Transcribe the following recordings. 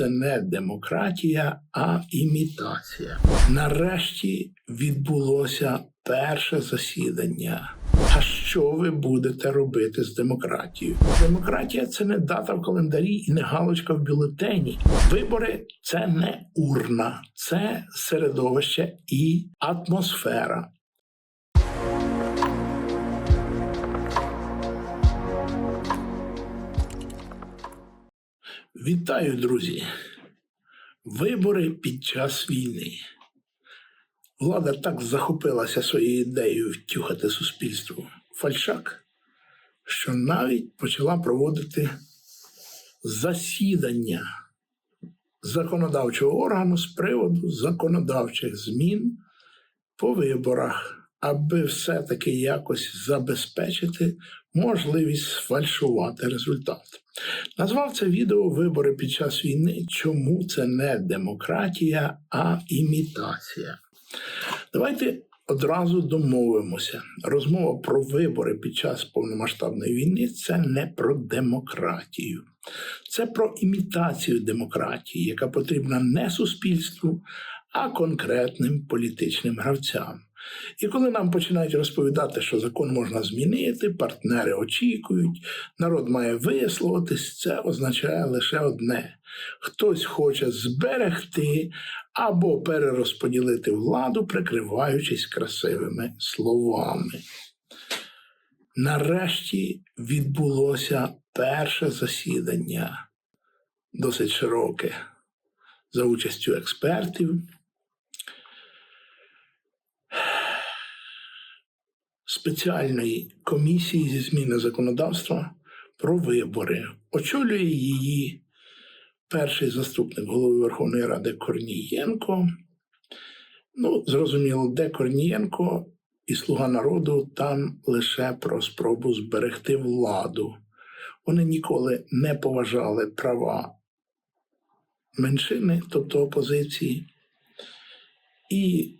це не демократія, а імітація. Нарешті відбулося перше засідання. А що ви будете робити з демократією? Демократія це не дата в календарі і не галочка в бюлетені. Вибори це не урна, це середовище і атмосфера. Вітаю, друзі! Вибори під час війни. Влада так захопилася своєю ідеєю втюхати суспільству фальшак, що навіть почала проводити засідання законодавчого органу з приводу законодавчих змін по виборах, аби все-таки якось забезпечити можливість сфальшувати результат. Назвав це відео Вибори під час війни. Чому це не демократія, а імітація? Давайте одразу домовимося. Розмова про вибори під час повномасштабної війни це не про демократію, це про імітацію демократії, яка потрібна не суспільству, а конкретним політичним гравцям. І коли нам починають розповідати, що закон можна змінити, партнери очікують, народ має висловитись, це означає лише одне: хтось хоче зберегти або перерозподілити владу, прикриваючись красивими словами. Нарешті відбулося перше засідання, досить широке, за участю експертів. Спеціальної комісії зі зміни законодавства про вибори. Очолює її перший заступник голови Верховної Ради Корнієнко. Ну, зрозуміло, де Корнієнко і Слуга народу там лише про спробу зберегти владу. Вони ніколи не поважали права меншини, тобто опозиції. І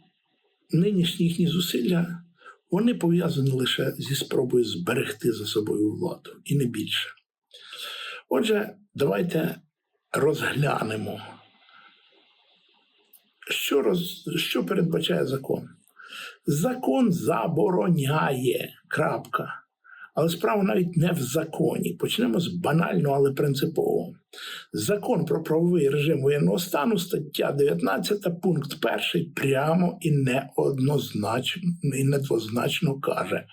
нинішні їхні зусилля вони пов'язані лише зі спробою зберегти за собою владу і не більше. Отже, давайте розглянемо, що, роз, що передбачає закон. Закон забороняє крапка. Але справа навіть не в законі. Почнемо з банального, але принципового. Закон про правовий режим воєнного стану, стаття 19, пункт 1 прямо і неоднозначно і недвозначно каже: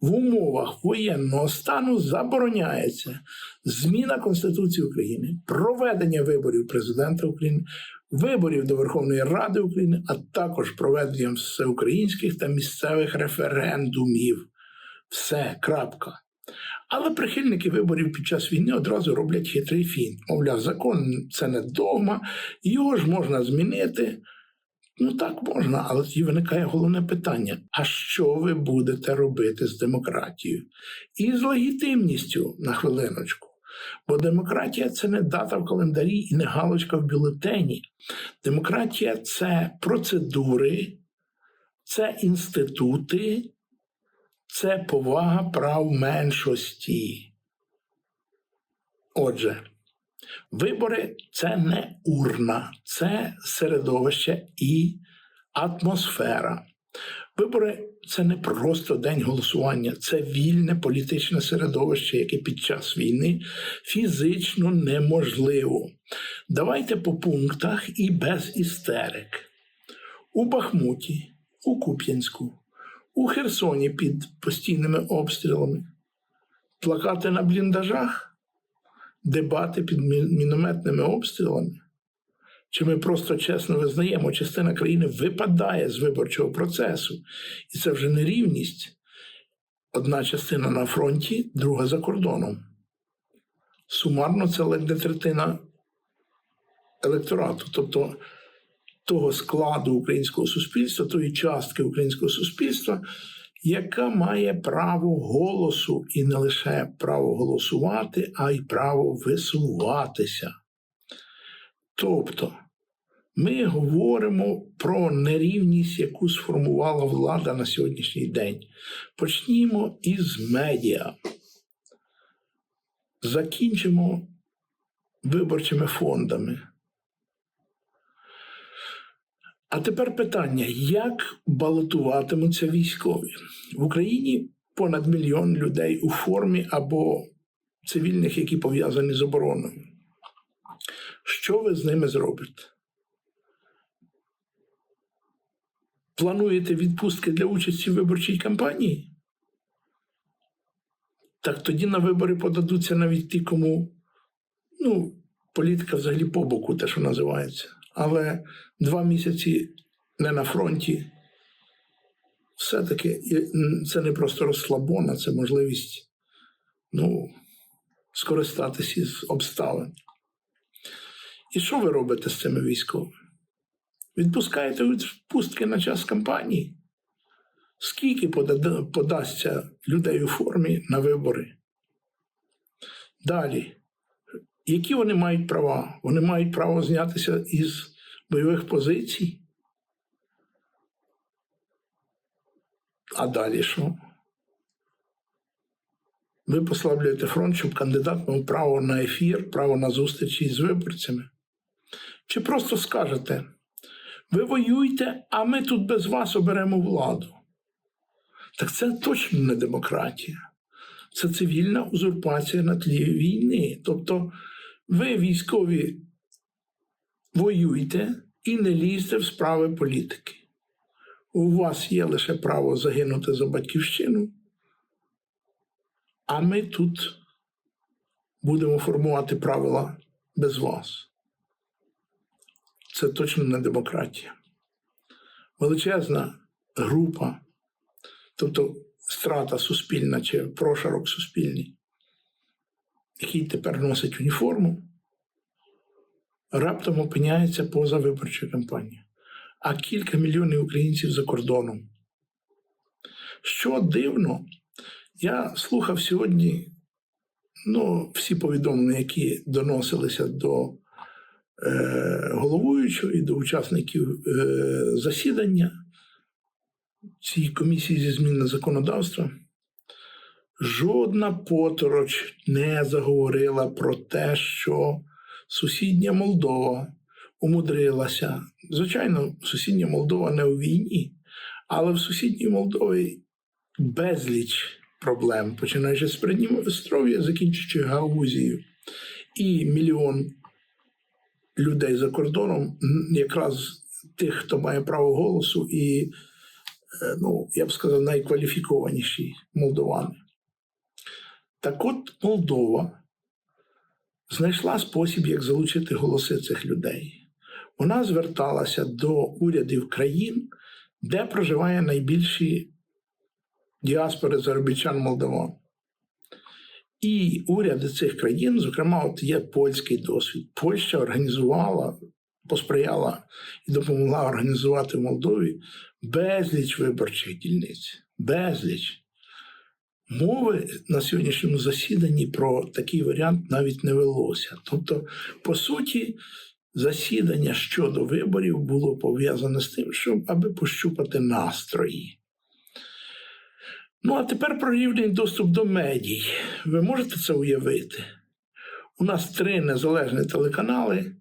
в умовах воєнного стану забороняється зміна Конституції України, проведення виборів президента України. Виборів до Верховної Ради України, а також проведення всеукраїнських та місцевих референдумів. Все, крапка. Але прихильники виборів під час війни одразу роблять хитрий фінт. Мовляв, закон це не догма, його ж можна змінити. Ну так можна, але тоді виникає головне питання: а що ви будете робити з демократією? І з легітимністю на хвилиночку. Бо демократія це не дата в календарі і не галочка в бюлетені. Демократія це процедури, це інститути це повага прав меншості. Отже, вибори це не урна, це середовище і атмосфера. Вибори це не просто день голосування, це вільне політичне середовище, яке під час війни фізично неможливо. Давайте по пунктах і без істерик. У Бахмуті, у Куп'янську, у Херсоні під постійними обстрілами, плакати на бліндажах, дебати під мінометними обстрілами. Чи ми просто чесно визнаємо, частина країни випадає з виборчого процесу, і це вже не рівність. Одна частина на фронті, друга за кордоном. Сумарно це ледь не третина електорату. Тобто того складу українського суспільства, тої частки українського суспільства, яка має право голосу і не лише право голосувати, а й право висуватися. Тобто ми говоримо про нерівність, яку сформувала влада на сьогоднішній день. Почнімо із медіа. Закінчимо виборчими фондами А тепер питання: як балотуватимуться військові в Україні? Понад мільйон людей у формі або цивільних, які пов'язані з обороною. Що ви з ними зробите? Плануєте відпустки для участі в виборчій кампанії? Так тоді на вибори подадуться навіть ті, кому ну, політика взагалі по боку, те, що називається. Але два місяці не на фронті. Все-таки це не просто розслабона, це можливість ну, скористатися із обставин. І що ви робите з цими військовими? Відпускаєте відпустки на час кампанії? Скільки подасться людей у формі на вибори? Далі. Які вони мають права? Вони мають право знятися із бойових позицій? А далі що? Ви послаблюєте фронт, щоб кандидат мав право на ефір, право на зустрічі з виборцями? Чи просто скажете, ви воюйте, а ми тут без вас оберемо владу? Так це точно не демократія. Це цивільна узурпація на тлі війни. Тобто ви, військові, воюйте і не лізьте в справи політики. У вас є лише право загинути за батьківщину, а ми тут будемо формувати правила без вас. Це точно не демократія. Величезна група, тобто страта суспільна чи прошарок суспільний, який тепер носить уніформу, раптом опиняється поза виборчою кампанією. А кілька мільйонів українців за кордоном. Що дивно, я слухав сьогодні ну, всі повідомлення, які доносилися до е, головуючого і до учасників е, засідання цієї комісії зі змін на законодавство. Жодна потороч не заговорила про те, що сусідня Молдова умудрилася. Звичайно, сусідня Молдова не у війні, але в сусідній Молдові безліч проблем, починаючи з Придністров'я, закінчуючи Гаузією. І мільйон людей за кордоном, якраз тих, хто має право голосу, і, е, ну, я б сказав, найкваліфікованіші молдовани. Так от Молдова знайшла спосіб, як залучити голоси цих людей. Вона зверталася до урядів країн, де проживає найбільші діаспори заробітчан молдаван. І уряди цих країн, зокрема, от є польський досвід. Польща організувала, посприяла і допомогла організувати в Молдові безліч виборчих дільниць. Безліч. Мови на сьогоднішньому засіданні про такий варіант навіть не велося. Тобто, по суті, засідання щодо виборів було пов'язане з тим, щоб аби пощупати настрої. Ну, а тепер про рівний доступ до медій. Ви можете це уявити? У нас три незалежні телеканали,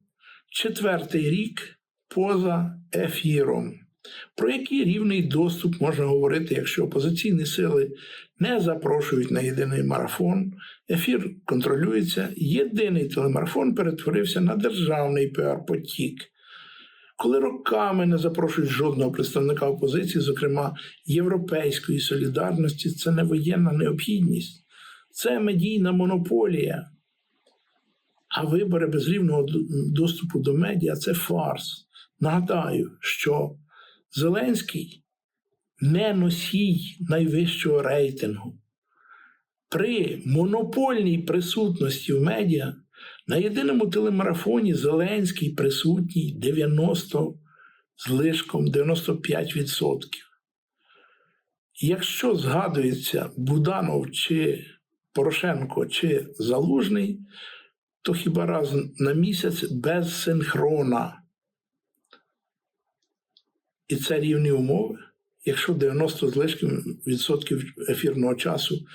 четвертий рік поза ефіром. Про який рівний доступ можна говорити, якщо опозиційні сили не запрошують на єдиний марафон, ефір контролюється, єдиний телемарафон перетворився на державний піар-потік. Коли роками не запрошують жодного представника опозиції, зокрема європейської солідарності, це не воєнна необхідність, це медійна монополія. А вибори без рівного доступу до медіа це фарс. Нагадаю, що Зеленський не носій найвищого рейтингу. При монопольній присутності в медіа на єдиному телемарафоні Зеленський присутній 90 з лишком 95%. Якщо згадується Буданов чи Порошенко чи Залужний, то хіба раз на місяць без синхрона. І це рівні умови. Якщо 90 з лишком відсотків ефірного часу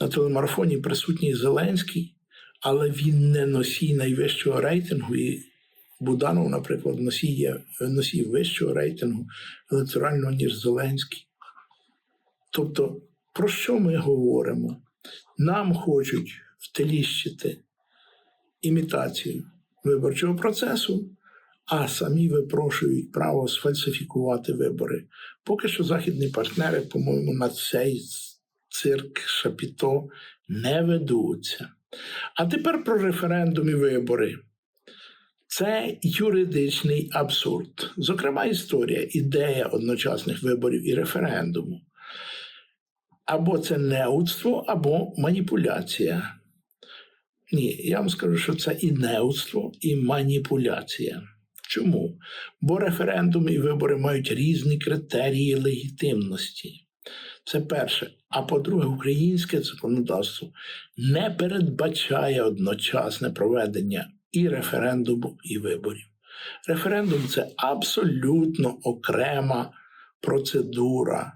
на телемарафоні присутній Зеленський, але він не носій найвищого рейтингу і Буданов, наприклад, носіє, носій вищого рейтингу електорального, ніж Зеленський. Тобто, про що ми говоримо? Нам хочуть втеліщити імітацію виборчого процесу, а самі випрошують право сфальсифікувати вибори. Поки що західні партнери, по-моєму, на цей цирк шапіто не ведуться. А тепер про референдум і вибори. Це юридичний абсурд. Зокрема, історія, ідея одночасних виборів і референдуму. Або це неудство, або маніпуляція. Ні, я вам скажу, що це і неудство, і маніпуляція. Чому? Бо референдум і вибори мають різні критерії легітимності. Це перше. А по-друге, українське законодавство не передбачає одночасне проведення і референдуму, і виборів. Референдум це абсолютно окрема процедура.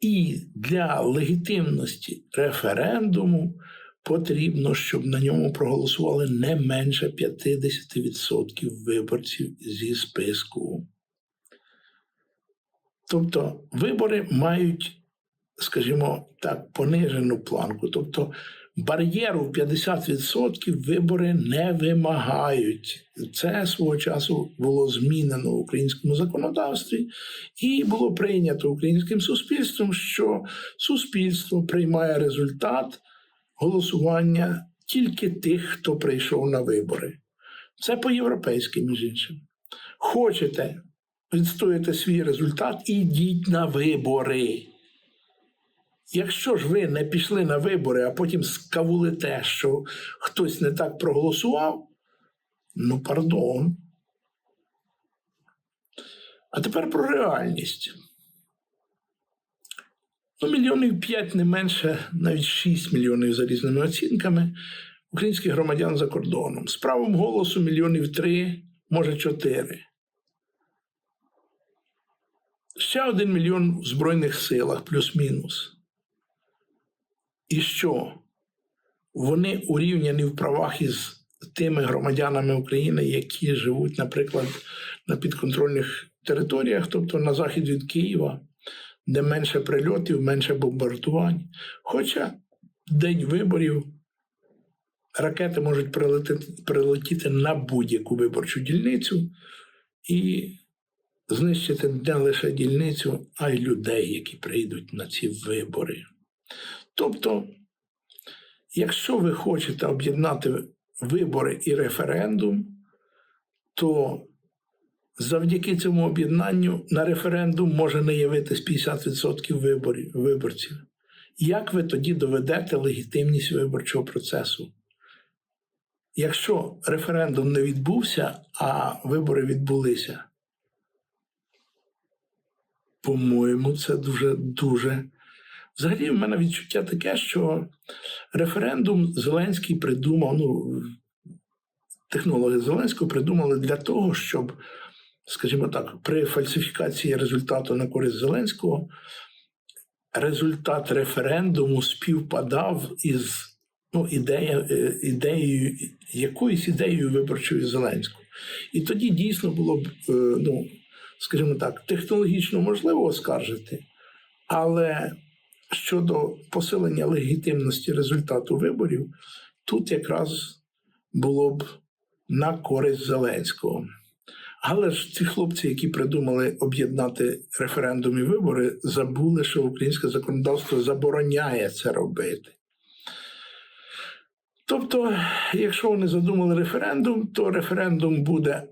І для легітимності референдуму потрібно, щоб на ньому проголосували не менше 50% виборців зі списку. Тобто вибори мають, скажімо так, понижену планку. Тобто бар'єру в 50% вибори не вимагають. Це свого часу було змінено в українському законодавстві, і було прийнято українським суспільством, що суспільство приймає результат голосування тільки тих, хто прийшов на вибори. Це по-європейськи, між іншим. Хочете відстояти свій результат, ідіть на вибори. Якщо ж ви не пішли на вибори, а потім скавулите, що хтось не так проголосував, ну пардон. А тепер про реальність. Ну, мільйонів п'ять не менше, навіть 6 мільйонів за різними оцінками українських громадян за кордоном. З правом голосу мільйонів три, може чотири. Ще один мільйон в Збройних силах, плюс-мінус. І що? Вони урівняні в правах із тими громадянами України, які живуть, наприклад, на підконтрольних територіях, тобто на захід від Києва, де менше прильотів, менше бомбардувань. Хоча в день виборів ракети можуть прилетіти, прилетіти на будь-яку виборчу дільницю і знищити не лише дільницю, а й людей, які прийдуть на ці вибори. Тобто, якщо ви хочете об'єднати вибори і референдум, то завдяки цьому об'єднанню на референдум може не явитись 50% виборів, виборців. Як ви тоді доведете легітимність виборчого процесу? Якщо референдум не відбувся, а вибори відбулися, по-моєму, це дуже дуже. Взагалі, в мене відчуття таке, що референдум Зеленський придумав, ну, технологи Зеленського придумали для того, щоб, скажімо так, при фальсифікації результату на користь Зеленського результат референдуму співпадав із ну, ідея, е, ідеєю, якоюсь ідеєю виборчою Зеленського. І тоді дійсно було б, е, ну, скажімо так, технологічно можливо оскаржити, але щодо посилення легітимності результату виборів, тут якраз було б на користь Зеленського. Але ж ці хлопці, які придумали об'єднати референдум і вибори, забули, що українське законодавство забороняє це робити. Тобто, якщо вони задумали референдум, то референдум буде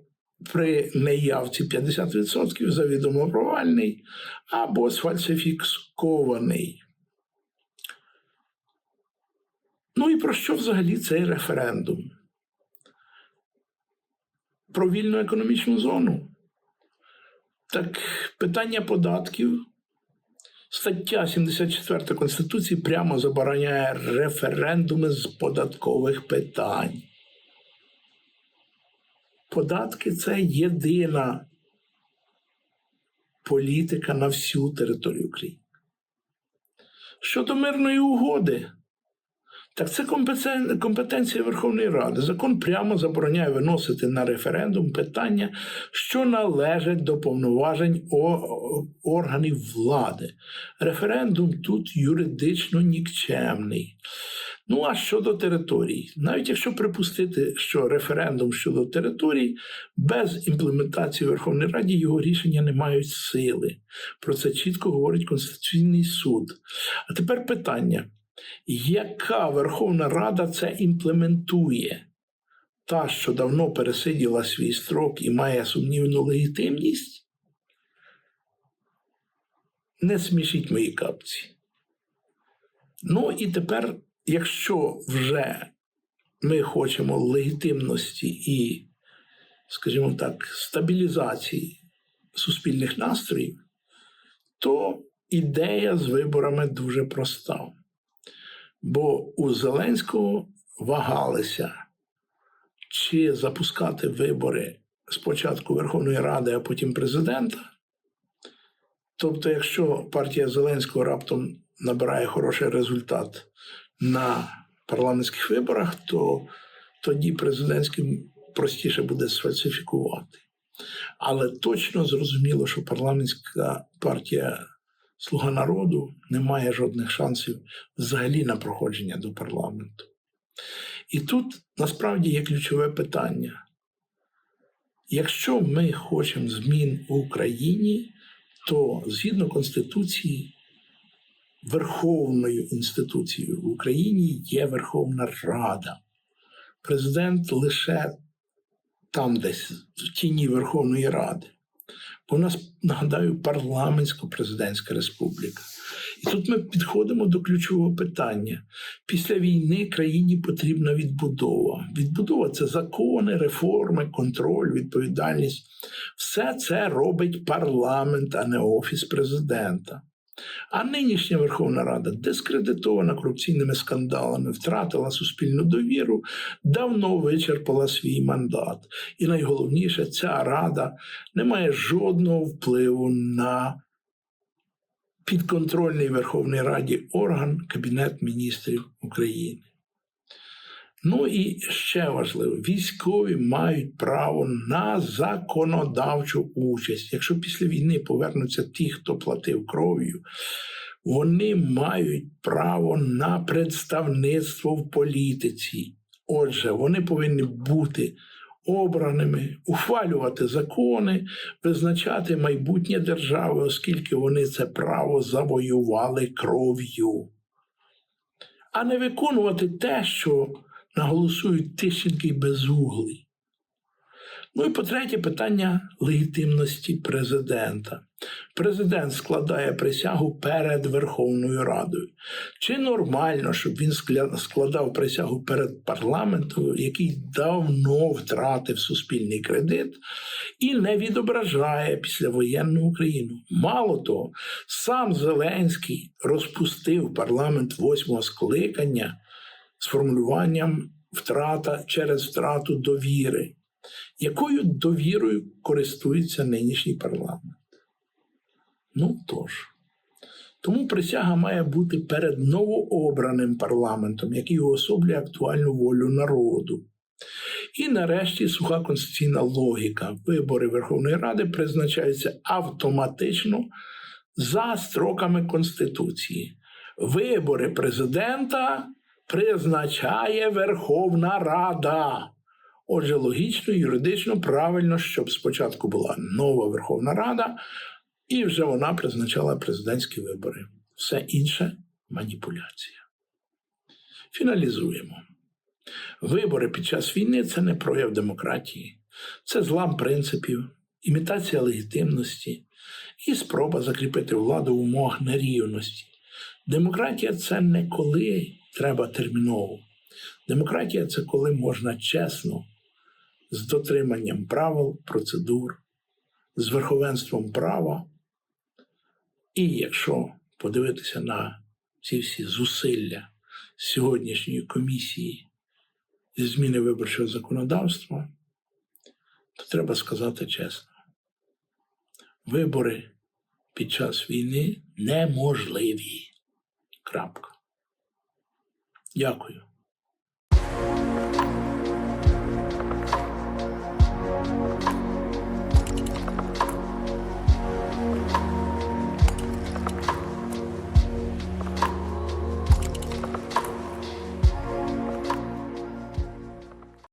при неявці 50% завідомо провальний або сфальсифікований. Ну і про що взагалі цей референдум? Про вільну економічну зону. Так, питання податків. Стаття 74 Конституції прямо забороняє референдуми з податкових питань. Податки це єдина політика на всю територію України. Щодо мирної угоди, Так це компетенція Верховної Ради. Закон прямо забороняє виносити на референдум питання, що належать до повноважень органів влади. Референдум тут юридично нікчемний. Ну а щодо територій, навіть якщо припустити, що референдум щодо територій без імплементації Верховної Раді його рішення не мають сили. Про це чітко говорить Конституційний суд. А тепер питання: яка Верховна Рада це імплементує? Та, що давно пересиділа свій строк і має сумнівну легітимність? Не смішіть мої капці. Ну і тепер, якщо вже ми хочемо легітимності і, скажімо так, стабілізації суспільних настроїв, то ідея з виборами дуже проста. Бо у Зеленського вагалися, чи запускати вибори спочатку Верховної Ради, а потім президента. Тобто, якщо партія Зеленського раптом набирає хороший результат на парламентських виборах, то тоді президентським простіше буде сфальсифікувати. Але точно зрозуміло, що парламентська партія Слуга народу не має жодних шансів взагалі на проходження до парламенту. І тут насправді є ключове питання. Якщо ми хочемо змін в Україні, то згідно Конституції, Верховною інституцією в Україні є Верховна Рада. Президент лише там, десь в тіні Верховної Ради. У нас, нагадаю, парламентсько-президентська республіка. І тут ми підходимо до ключового питання. Після війни країні потрібна відбудова. Відбудова це закони, реформи, контроль, відповідальність. Все це робить парламент, а не офіс президента. А нинішня Верховна Рада дискредитована корупційними скандалами, втратила суспільну довіру, давно вичерпала свій мандат. І найголовніше, ця рада не має жодного впливу на підконтрольний Верховній Раді орган Кабінет міністрів України. Ну і ще важливо, військові мають право на законодавчу участь. Якщо після війни повернуться ті, хто платив кров'ю, вони мають право на представництво в політиці. Отже, вони повинні бути обраними, ухвалювати закони, визначати майбутнє держави, оскільки вони це право завоювали кров'ю, а не виконувати те, що наголосують Тищенки й безуглий. Ну і по-третє, питання легітимності президента. Президент складає присягу перед Верховною Радою. Чи нормально, щоб він складав присягу перед парламентом, який давно втратив суспільний кредит і не відображає післявоєнну Україну? Мало того, сам Зеленський розпустив парламент восьмого скликання з формулюванням втрата через втрату довіри. Якою довірою користується нинішній парламент? Ну тож. Тому присяга має бути перед новообраним парламентом, який уособлює актуальну волю народу. І нарешті суха конституційна логіка. Вибори Верховної Ради призначаються автоматично за строками Конституції. Вибори президента призначає Верховна Рада. Отже, логічно, юридично правильно, щоб спочатку була нова Верховна Рада, і вже вона призначала президентські вибори. Все інше маніпуляція. Фіналізуємо. Вибори під час війни це не прояв демократії, це злам принципів, імітація легітимності і спроба закріпити владу в умовах нерівності. Демократія це не коли треба терміново. Демократія це коли можна чесно, з дотриманням правил, процедур, з верховенством права. І якщо подивитися на ці всі зусилля сьогоднішньої комісії зі зміни виборчого законодавства, то треба сказати чесно: вибори під час війни неможливі. Крапка. Дякую.